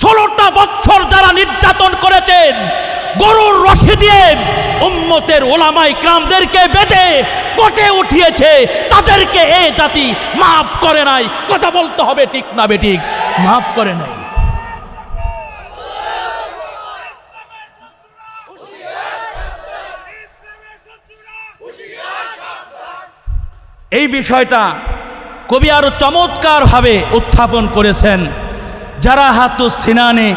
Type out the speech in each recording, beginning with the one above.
ষোলোটা বছর যারা নির্যাতন করেছেন, গরুর রশি দিয়ে উম্মতের ওলামাই ক্রামদেরকে বেঁধে কোটে উঠিয়েছে, তাদেরকে এ জাতি মাফ করে নাই। কথা বলতে হবে ঠিক না বেঠিক? মাফ করে নাই। এই বিষয়টা কবি আরও চমৎকারভাবে উত্থাপন করেছেন। যারা হাতু সিনানে,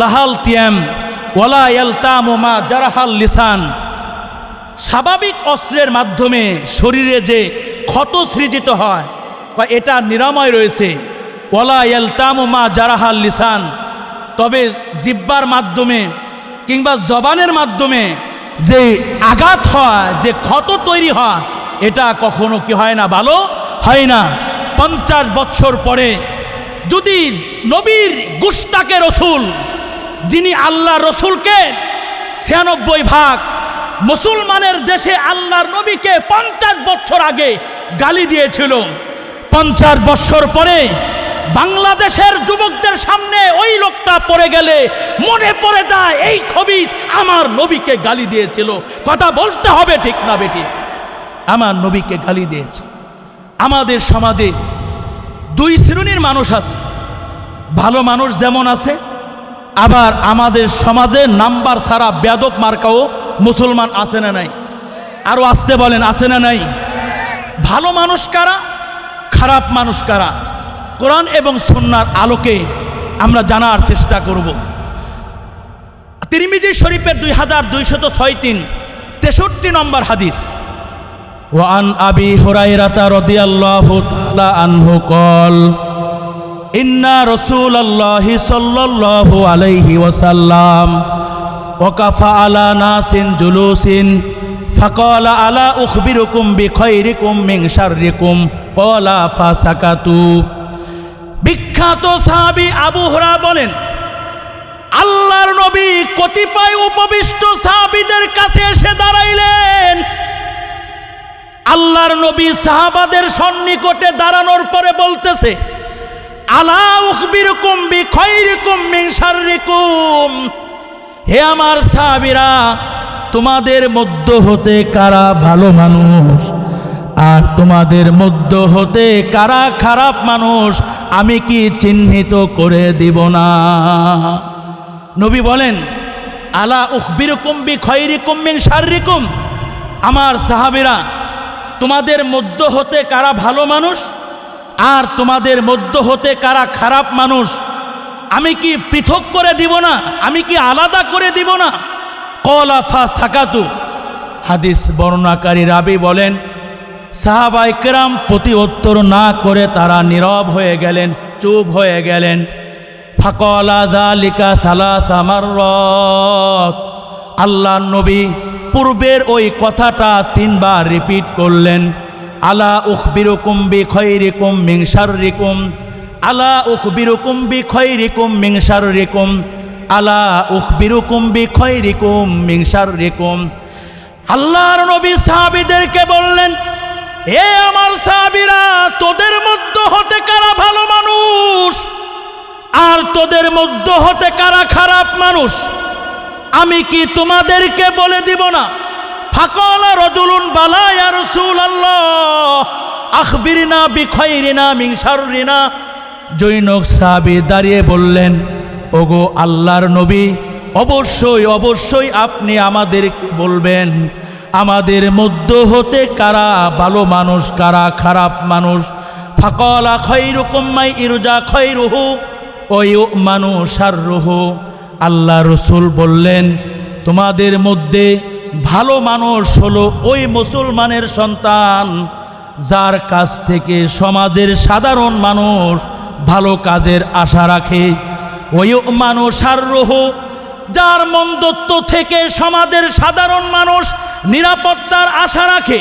লাহাল তিয়াম ওলা এলতামা জারাহাল লিসান। স্বাভাবিক অস্ত্রের মাধ্যমে শরীরে যে ক্ষত সৃজিত হয়, বা এটা নিরাময় রয়েছে ওলা এলতামা জারাহাল লিসান। তবে জিব্বার মাধ্যমে কিংবা জবানের মাধ্যমে যে আঘাত হয়, যে ক্ষত তৈরি হয়, এটা কখনো কি হয় না? ভালো হয় না। পঞ্চাশ বছর পরে যদি নবীর গুস্তাকে রসুল, যিনি আল্লাহ রসুলকে ছিয়ানব্বই ভাগ মুসলমানের দেশে আল্লাহর নবীকে পঞ্চাশ বছর আগে গালি দিয়েছিল, পঞ্চাশ বছর পরে বাংলাদেশের যুবকদের সামনে ওই লোকটা পড়ে গেলে মনে পড়ে যায়, এই খবিজ আমার নবীকে গালি দিয়েছিল। কথা বলতে হবে ঠিক না বেটি, আমার নবীকে গালি দিয়েছে। আমাদের সমাজে দুই শ্রেণির মানুষ আছে। ভালো মানুষ যেমন আছে, আবার আমাদের সমাজে নাম্বার ছাড়া বেদক মার্কাও মুসলমান আছে না নাই? আরও আসতে বলেন, আছে না নাই? ভালো মানুষ কারা, খারাপ মানুষ কারা? কোরআন এবং সন্ন্যার আলোকে আমরা জানার চেষ্টা করব। তিরমিজি শরীফের দুই হাজার দুইশত ছয় তিন তেষট্টি নম্বর হাদিস। وعن أبي هريرة رضي الله تعالى عنه قال إن رسول الله صلى الله عليه وسلم وقف على ناس جلوس فقال ألا أخبركم بخيركم من شركم قال فسكتوا বিখ্যাত সাহাবি আবু হুরা বলেন আল্লাহর নবী কতিপয় উপবিষ্ট সাহাবিদের কাছে এসে দাঁড়াইলেন আল্লাহর নবী সাহাবাদের সন্নিকটে দাঁড়ানোর পরে বলতেছে, আলা উখবিরকুম বি খৈরিকুম মিন শাররিকুম। হে আমার সাহাবীরা, তোমাদের মধ্য হতে কারা ভালো মানুষ? আর তোমাদের মধ্য হতে কারা খারাপ মানুষ? আমি কি চিহ্নিত করে দিব না? নবী বলেন, আলা উখবিরকুম বি খৈরিকুম মিন শাররিকুম। আমার সাহাবীরা তোমাদের মধ্য হতে কারা ভালো মানুষ? আর তোমাদের মধ্য হতে কারা খারাপ মানুষ? আমি কি পৃথক করে দিব না? আমি কি আলাদা করে দিব না? কলাফা সাকাতু। হাদিস বর্ণাকারী রাবি বলেন, সাহাবাই কেরাম প্রতি উত্তর না করে তারা নীরব হয়ে গেলেন, চুপ হয়ে গেলেন। ফাকলা জালিকা সালাস আমার আল্লাহ নবী পূর্বের ওই কথাটা তিনবার রিপিট করলেন। আলা উখবিরুকুম বি খৈরিকুম মিং শাররিকুম। আলা উখবিরুকুম বি খৈরিকুম মিংসার শাররিকুম। আলা উখবিরুকুম বি খৈরিকুম মিং শাররিকুম। আল্লাহর নবী সাহাবীদেরকে বললেন, এ আমার সাহাবীরা, তোদের মধ্য হতে কারা ভালো মানুষ? আর তোদের মধ্য হতে কারা খারাপ মানুষ? আমি কি তোমাদেরকে বলে দিব না? ফাকলা রজুলুন বালা ইয়া রাসূলুল্লাহ, আখবিরনা বিখাইরিনা মিন শাররিনা। জৈনক সাহাবী দাঁড়িয়ে বললেন, ওগো আল্লাহর নবী, অবশ্যই অবশ্যই আপনি আমাদেরকে বলবেন, আমাদের মধ্য হতে কারা ভালো মানুষ, কারা খারাপ মানুষ? ফাকলা খৈরুকুম মাই ইরজা খৈরুহু ওই মানুষ আর রুহু আল্লাহ রসুল বললেন, তোমাদের মধ্যে ভালো মানুষ হলো ওই মুসলমানের সন্তান, যার কাছ থেকে সমাজের সাধারণ মানুষ ভালো কাজের আশা রাখে। ওই মানুষ আর রহু যার মন্দত্ব থেকে সমাজের সাধারণ মানুষ নিরাপত্তার আশা রাখে।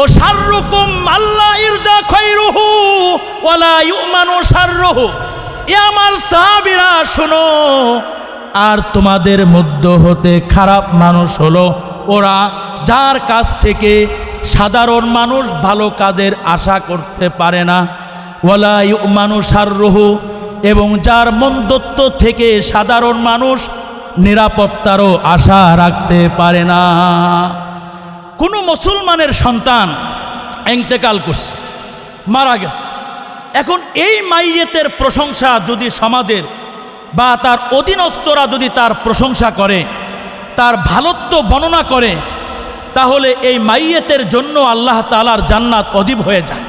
ও সাররুকুম আল্লাহ ইরদা খৈরুহু, ওয়ালা ইউমানু সাররুহু এ আমার সাহাবীরা, শোনো আর তোমাদের মধ্য হতে খারাপ মানুষ হলো ওরা যার কাছ থেকে সাধারণ মানুষ ভালো কাজের আশা করতে পারে না। ওয়ালা মানুষ আর রহু এবং যার মন্দত্ব থেকে সাধারণ মানুষ নিরাপত্তারও আশা রাখতে পারে না। কোনো মুসলমানের সন্তান এন্তেকাল করছে, মারা গেছে। এখন এই মাইয়েতের প্রশংসা যদি সমাজের বা তার অধীনস্থরা যদি তার প্রশংসা করে, তার ভালত্ব বর্ণনা করে, তাহলে এই মাইয়েতের জন্য আল্লাহ তালার জান্নাত অজীব হয়ে যায়।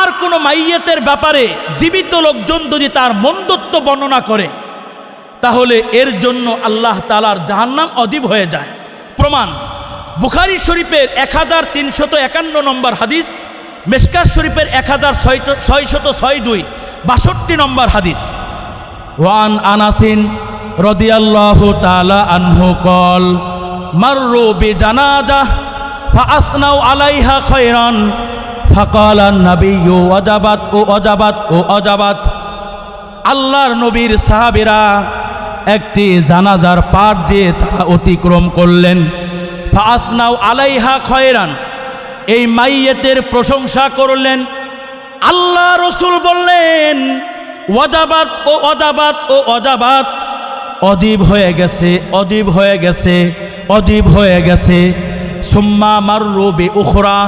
আর কোনো মাইয়েতের ব্যাপারে জীবিত লোকজন যদি তার মন্দত্ব বর্ণনা করে, তাহলে এর জন্য আল্লাহ তালার জাহান্নাম অজীব হয়ে যায়। প্রমাণ, বুখারি শরীফের এক হাজার তিনশত একান্ন নম্বর হাদিস মেসকার শরীফের এক হাজার ছয় ছয়শত ছয় দুই, বাষট্টি নম্বর হাদিস। ওয়ান আনাসিন রদিয়াল্লাহু তাআলা আনহু কল, মাররু বিজানাজা ফাআসনাউ আলাইহা খায়রান, ফাকাল আন-নাবিয়্যু ওয়াজাবাত, ও অজাবাত ও অজাবাত আল্লাহর নবীর সাহাবীরা একটি জানাজার পার দিয়ে তারা অতিক্রম করলেন, ফাআসনাউ আলাইহা খয়রান। এই মাইয়েতের প্রশংসা করলেন, আল্লাহ রসুল বললেন ওয়াজাবাত ও অজাবাত ও অজাবাত অজীব হয়ে গেছে অজীব হয়ে গেছে, অদীব হয়ে গেছে। সুম্মা মাররু বি উখরা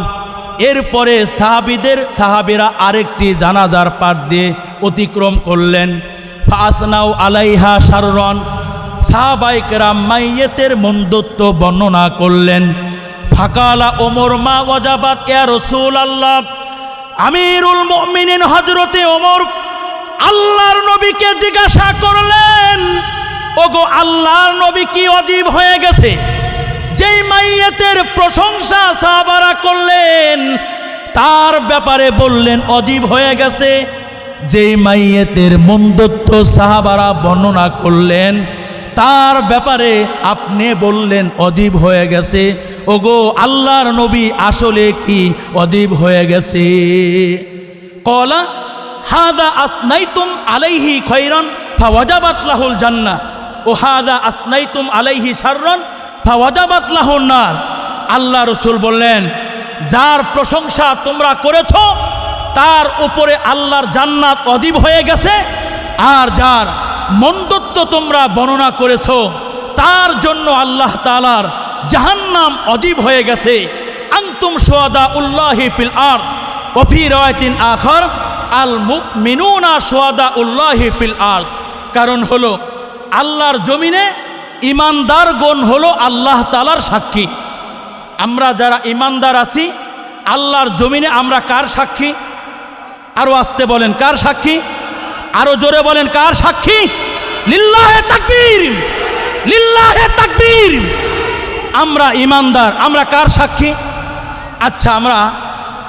এরপরে সাহাবিদের সাহাবিরা আরেকটি জানাজার পার দিয়ে অতিক্রম করলেন। ফাসনাউ আলাইহা সাররন সাহাবাইকেরা মাইয়েতের মন্দত্ব বর্ণনা করলেন। ফাকালা ওমর, মা ওয়াজাবাত ইয়া রসুল আল্লাহ আমিরুল মুমিনিন হজরতে ওমর আল্লাহর নবীকে জিজ্ঞাসা করলেন, ওগো, আল্লাহর নবী কি অজীব হয়ে গেছে? যেই মাইয়েতের প্রশংসা সাহাবারা করলেন, তার ব্যাপারে বললেন, অজীব হয়ে গেছে। যেই মাইয়েতের মন্দত্ব সাহাবারা বর্ণনা করলেন, তার ব্যাপারে আপনি বললেন, অজীব হয়ে গেছে। ওগো, আল্লাহর নবী আসলে কি অজীব হয়ে গেছে? কলা হাদা আসনাইতুম আলাইহি খৈরন, ফাওয়াজাবাত লাহুল জান্নাহ। ও হাদা আসনাইতুম আলাইহি শাররন, ফাওয়াজাবাত লাহুন নার। আল্লাহ রসুল বললেন, যার প্রশংসা তোমরা করেছ, তার উপরে আল্লাহর জান্নাত অজীব হয়ে গেছে, আর যার মন্দত্ব তোমরা বর্ণনা করেছ, তার জন্য আল্লাহ তালার জাহান্নাম অজীব হয়ে গেছে। আংতুম সোয়াদা উল্লাহি ফিল আর ওফি রয়তিন আখর আল মুখ মিনুনা সোয়াদা উল্লাহি ফিল আর কারণ হলো, আল্লাহর জমিনে ইমানদার গণ হলো আল্লাহ তালার সাক্ষী। আমরা যারা ইমানদার আছি, আল্লাহর জমিনে আমরা কার সাক্ষী? আরও আসতে বলেন, কার সাক্ষী? আরও জোরে বলেন, কার সাক্ষী? লিল্লাহে তাকবীর! লিল্লাহে তাকবীর! আমরা ইমানদার, আমরা কার সাক্ষী? আচ্ছা আমরা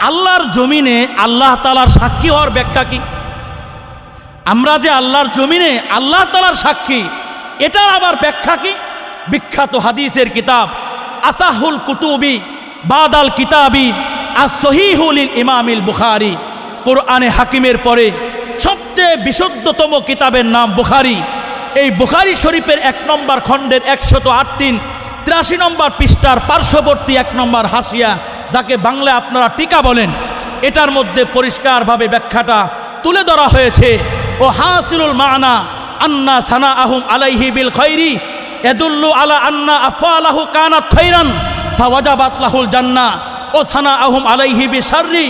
আল্লাহর জমিনে আল্লাহ তালার সাক্ষী হওয়ার ব্যাখ্যা কি? আমরা যে আল্লাহর জমিনে আল্লাহ তালার সাক্ষী, এটার আবার ব্যাখ্যা কি? বিখ্যাত হাদিসের কিতাব, আসাহুল কুতুবি বাদাল কিতাবি আর সহিহুল ইমামিল বুখারি, কোরআনে হাকিমের পরে সবচেয়ে বিশুদ্ধতম কিতাবের নাম বুখারি। এই বুখারি শরীফের এক নম্বর খণ্ডের একশত আট তিন, তিরাশি নম্বর পৃষ্ঠার পার্শ্ববর্তী এক নম্বর হাসিয়া যাকে বাংলা আপনারা টিকা বলেন, এটার মধ্যে পরিষ্কারভাবে ব্যাখ্যাটা তুলে ধরা হয়েছে। ও হাসিলুল মানা আন্না সানা আহম আলাইহি বিল খৈরি, এদুল্লু আলা আন্না আফালাহু কানাত খৈরান, ফাওয়াজাবাত লাহুল জান্না, ও সানা আহম আলাইহি বি শাররি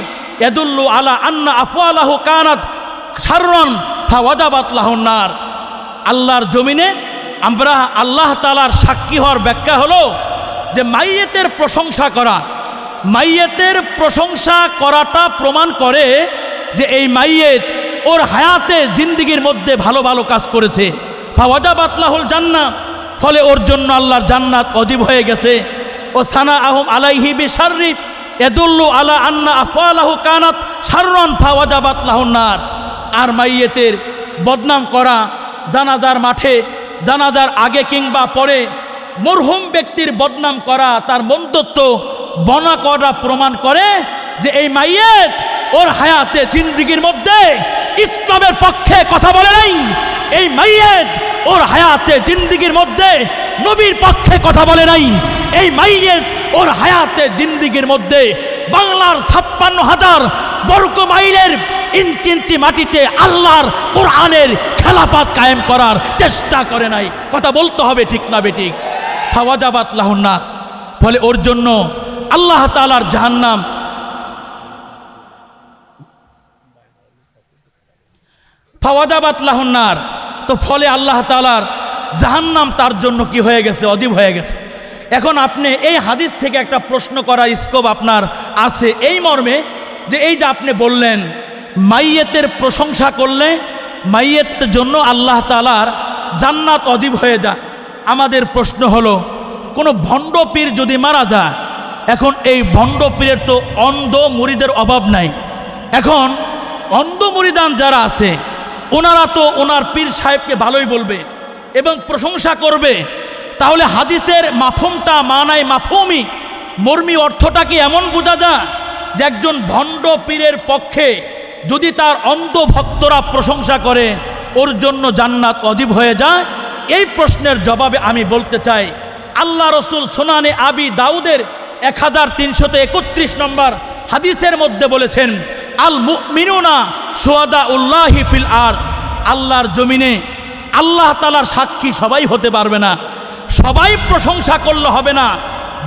এদুল্লু আলা আন্না আফালাহু কানাত শাররন, ফাওয়াজাবাত লাহুন নার। আল্লাহর জমিনে আমরা আল্লাহ তালার সাক্ষী হওয়ার ব্যাখ্যা হলো যে মাইয়েতের প্রশংসা করা মাইয়েতের প্রশংসা করাটা প্রমাণ করে যে এই মাইয়েত ওর হায়াতে জিন্দিগির মধ্যে ভালো ভালো কাজ করেছে। ফাওয়াজা বাতলাহুল জান্নাত ফলে ওর জন্য আল্লাহর জান্নাত অজীব হয়ে গেছে। ও সানা আহম আলাইহি বি শাররিফ এদুল্লু আলা আন্না আফালাহু কানাত শাররন ফাওয়াজা বাতলাহুন্নার আর মাইয়েতের বদনাম করা জানাজার মাঠে, জানাজার আগে কিংবা পরে মরহুম ব্যক্তির বদনাম করা, তার মন্দত্ব বনা করা প্রমাণ করে যে এই মাইয়েত ওর হায়াতে জিন্দিগির মধ্যে ইসলামের পক্ষে কথা বলে নাই। এই মাইয়েত ওর হায়াতে জিন্দিগির মধ্যে নবীর পক্ষে কথা বলে নাই। এই মাইয়েত ওর হায়াতে জিন্দিগির মধ্যে বাংলার ছাপ্পান্ন হাজার বর্গ মাইলের ইঞ্চি ইঞ্চি মাটিতে আল্লাহর কোরআনের খেলাপাত কায়েম করার চেষ্টা করে নাই। কথা বলতে হবে ঠিক না বেঠিক ফাওয়াজাবাত লাহুন্নার। ফলে ওর জন্য আল্লাহ তালার জাহান্নাম। ফাওয়াজাবাত লাহুন্নার তো ফলে আল্লাহ তালার জাহান্নাম তার জন্য কি হয়ে গেছে? অজীব হয়ে গেছে। এখন আপনি এই হাদিস থেকে একটা প্রশ্ন করার স্কোপ আপনার আছে এই মর্মে যে এই যে আপনি বললেন, মাইয়েতের প্রশংসা করলে মাইয়েতের জন্য আল্লাহ তালার জান্নাত অজীব হয়ে যায়। আমাদের প্রশ্ন হলো, কোনো ভণ্ড পীর যদি মারা যায় এখন এই ভণ্ড পীরের তো অন্ধ মুড়িদের অভাব নাই। এখন অন্ধ মুড়িদান যারা আছে, ওনারা তো ওনার পীর সাহেবকে ভালোই বলবে এবং প্রশংসা করবে। তাহলে হাদিসের মাফুমটা, মানায় মাফুমি মর্মী অর্থটা কি এমন বোঝা যায় যে একজন ভণ্ড পীরের পক্ষে যদি তার অন্ধ ভক্তরা প্রশংসা করে, ওর জন্য জান্নাত অজীব হয়ে যায়? এই প্রশ্নের জবাবে আমি বলতে চাই, আল্লাহ রসুল সোনানে আবি দাউদের এক হাজার তিনশত একত্রিশ নম্বর হাদিসের মধ্যে বলেছেন, আল মিনুনা সোয়াদা উল্লাহি ফিল আর আল্লাহর জমিনে আল্লাহ তালার সাক্ষী সবাই হতে পারবে না। সবাই প্রশংসা করলে হবে না।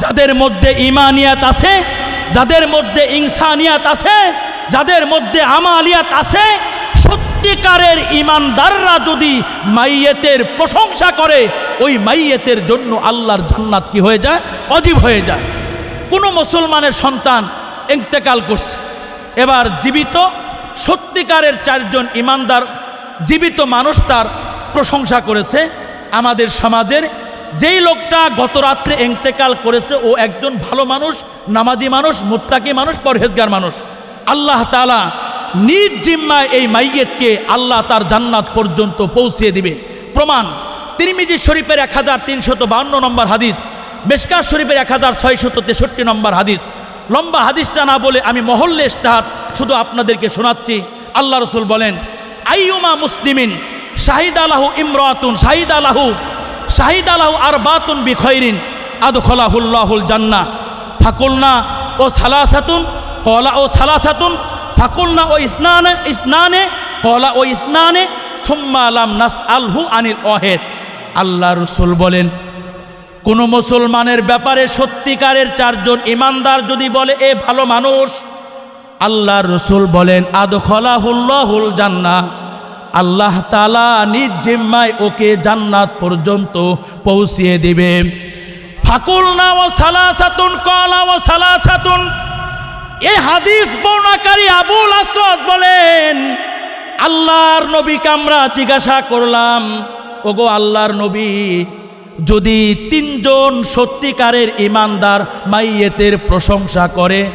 যাদের মধ্যে ইমানিয়াত আছে, যাদের মধ্যে ইনসানিয়াত আছে, যাদের মধ্যে আমালিয়াত আছে, সত্যিকারের ইমানদাররা যদি মাইয়েতের প্রশংসা করে, ওই মাইয়েতের জন্য আল্লাহর জান্নাত কি হয়ে যায়? অজীব হয়ে যায়। কোনো মুসলমানের সন্তান ইন্তেকাল করছে। এবার জীবিত সত্যিকারের চারজন ইমানদার, জীবিত মানুষ তার প্রশংসা করেছে। আমাদের সমাজের যেই লোকটা গত রাত্রে এন্তেকাল করেছে, ও একজন ভালো মানুষ, নামাজি মানুষ, মুত্তাকি মানুষ, পরহেজগার মানুষ। আল্লাহ তালা নিজ জিম্মায় এই মাইয়েতকে আল্লাহ তার জান্নাত পর্যন্ত পৌঁছিয়ে দিবে। প্রমাণ, তিরমিজি শরীফের এক হাজার তিনশত বান্ন নম্বর হাদিস মেশকার শরীফের এক হাজার ছয়শত তেষট্টি নম্বর হাদিস। লম্বা হাদিসটা না বলে আমি মহল্লে ইস্তাহাত শুধু আপনাদেরকে শোনাচ্ছি। আল্লাহ রসুল বলেন, আইয়ুমা মুসলিমিন শাহিদ আলাহু ইমরাতুন শাহিদ আলাহু শাহিদ আলাহু আর বাতুন বি খৈরিন আদ খোলাহুল্লাহুল জান্না ফাকুলনা ও সালাসাতুন কলা ও সালাসাতুন, ফাকুলনা ও ইসনানে ইসনানে কলা ও ইসনানে, সুম্মা আলাম নাস আলহু আনিল অহেদ আল্লাহ রসুল বলেন কোনো মুসলমানের ব্যাপারে সত্যিকারের চারজন ইমানদার যদি বলে, এ ভালো মানুষ আল্লাহ রসুল বলেন, আদখলাহুল্লাহুল জান্না আল্লাহ তালা নিজ জিম্মায় ওকে জান্নাত পর্যন্ত পৌঁছিয়ে দিবে। ফাকুল না ও সালাসাতুন কলা ও সালাসাতুন এই হাদিস বর্ণাকারী আবুল আসদ বলেন, আল্লাহর নবীকে আমরা জিজ্ঞাসা করলাম, ওগো আল্লাহর নবী যদি তিনজন সত্যিকারের ইমানদার মাইয়েতের প্রশংসা করে,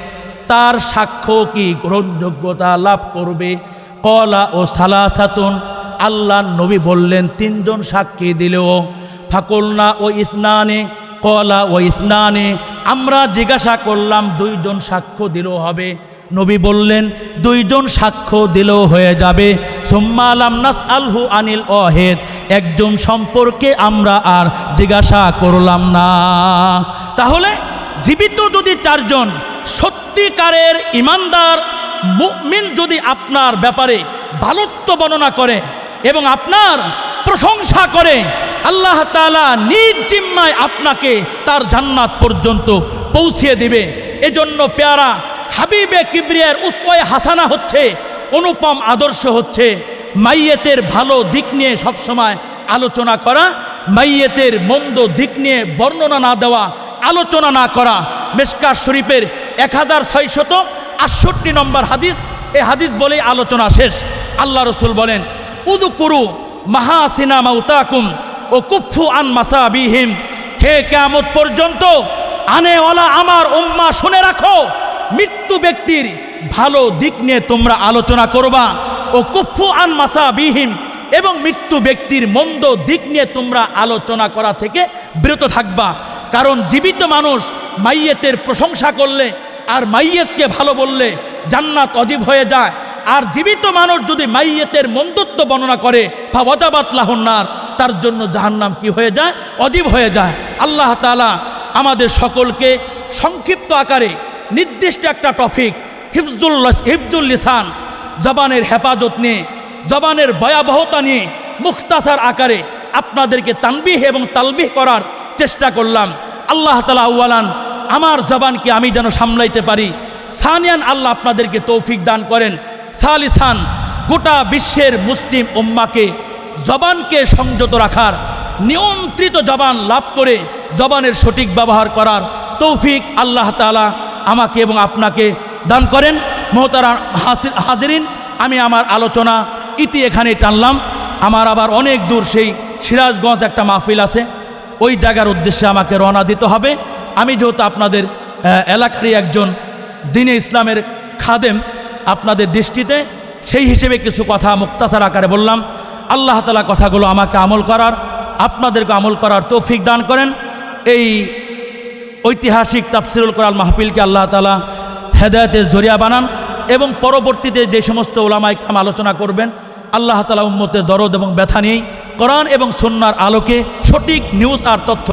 তার সাক্ষ্য কি গ্রহণযোগ্যতা লাভ করবে? কলা ও সালাসাতুন, আল্লাহ নবী বললেন, তিনজন সাক্ষী দিলেও, ফাকুলনা ও ইসনানে কলা ও ইসনানে, আমরা জিজ্ঞাসা করলাম, দুইজন সাক্ষ্য দিলেও হবে। নবী বললেন, দুইজন সাক্ষ্য দিলেও হয়ে যাবে। সোম্মা আলাম নাস আলহু আনিল অহেদ একজন সম্পর্কে আমরা আর জিজ্ঞাসা করলাম না। তাহলে জীবিত যদি চারজন, সত্যিকারের ইমানদার মুমিন যদি আপনার ব্যাপারে ভালোত্ব বর্ণনা করে এবং আপনার প্রশংসা করে, আল্লাহ তালা নিজ জিম্মায় আপনাকে তার জান্নাত পর্যন্ত পৌঁছিয়ে দিবে। এজন্য পেয়ারা হাবিবে কিবরিয়ার উসওয়ায় হাসানা হচ্ছে, অনুপম আদর্শ হচ্ছে। মাইয়েতের ভালো দিক নিয়ে সবসময় আলোচনা করা, মাইয়েতের মন্দ দিক নিয়ে বর্ণনা না দেওয়া, আলোচনা না করা। মেশকার শরীফের এক হাজার ছয়শত আটষট্টি নম্বর হাদিস, এ হাদিস বলেই আলোচনা শেষ। আল্লাহ রসুল বলেন উদু কুরু মাহাসিনা মাউতাকুম ও কুফু আন মাসাবিহিম। হে কেমত পর্যন্ত আনেওয়ালা আমার উম্মা শুনে রাখো মৃত্যু ব্যক্তির ভালো দিক নিয়ে তোমরা আলোচনা করবা। ও কুফু আন মাসাবিহিম, এবং মৃত্যু ব্যক্তির মন্দ দিক নিয়ে তোমরা আলোচনা করা থেকে বিরত থাকবা। কারণ জীবিত মানুষ মাইয়েতের প্রশংসা করলে, আর মাইয়েতকে ভালো বললে জান্নাত অজীব হয়ে যায়। আর জীবিত মানুষ যদি মাইয়েতের মন্দত্ব বর্ণনা করে ফাওয়াজাবাত লাহন্নার তার জন্য জাহান্নাম কি হয়ে যায়? অজীব হয়ে যায়। আল্লাহ তালা আমাদের সকলকে সংক্ষিপ্ত আকারে নির্দিষ্ট একটা টপিক হিফজুল্লাহ হিফজুল লিসান, জবানের হেফাজত নিয়ে, জবানের ভয়াবহতা নিয়ে মুখতাসার আকারে আপনাদেরকে তানবিহ এবং তালবিহ করার চেষ্টা করলাম। আল্লাহ তালা আমার জবানকে আমি যেন সামলাইতে পারি। সানিয়ান আল্লাহ আপনাদেরকে তৌফিক দান করেন। সালিসান, গোটা বিশ্বের মুসলিম উম্মাকে জবানকে সংযত রাখার, নিয়ন্ত্রিত জবান লাভ করে জবানের সঠিক ব্যবহার করার তৌফিক আল্লাহ তালা আমাকে এবং আপনাকে দান করেন। মোহতারা হাজিরিন, আমি আমার আলোচনা ইতি এখানে টানলাম। আমার আবার অনেক দূর সেই সিরাজগঞ্জ একটা মাহফিল আছে। ওই জায়গার উদ্দেশ্যে আমাকে রওনা দিতে হবে। আমি যেহেতু আপনাদের এলাকারই একজন দিনে ইসলামের খাদেম, আপনাদের দৃষ্টিতে সেই হিসেবে কিছু কথা মুক্তাসার আকারে বললাম। আল্লাহ তালা কথাগুলো আমাকে আমল করার, আপনাদেরকে আমল করার তৌফিক দান করেন। এই ঐতিহাসিক তাফসিরুল কোরআন মাহফিলকে আল্লাহ তালা হেদায়তের জরিয়া বানান এবং পরবর্তীতে যে সমস্ত ওলামাইকাম আলোচনা করবেন, আল্লাহ তালা উম্মতের দরদ এবং ব্যথা নিয়েই কোরআন এবং সন্ন্যার আলোকে সঠিক নিউজ আর তথ্য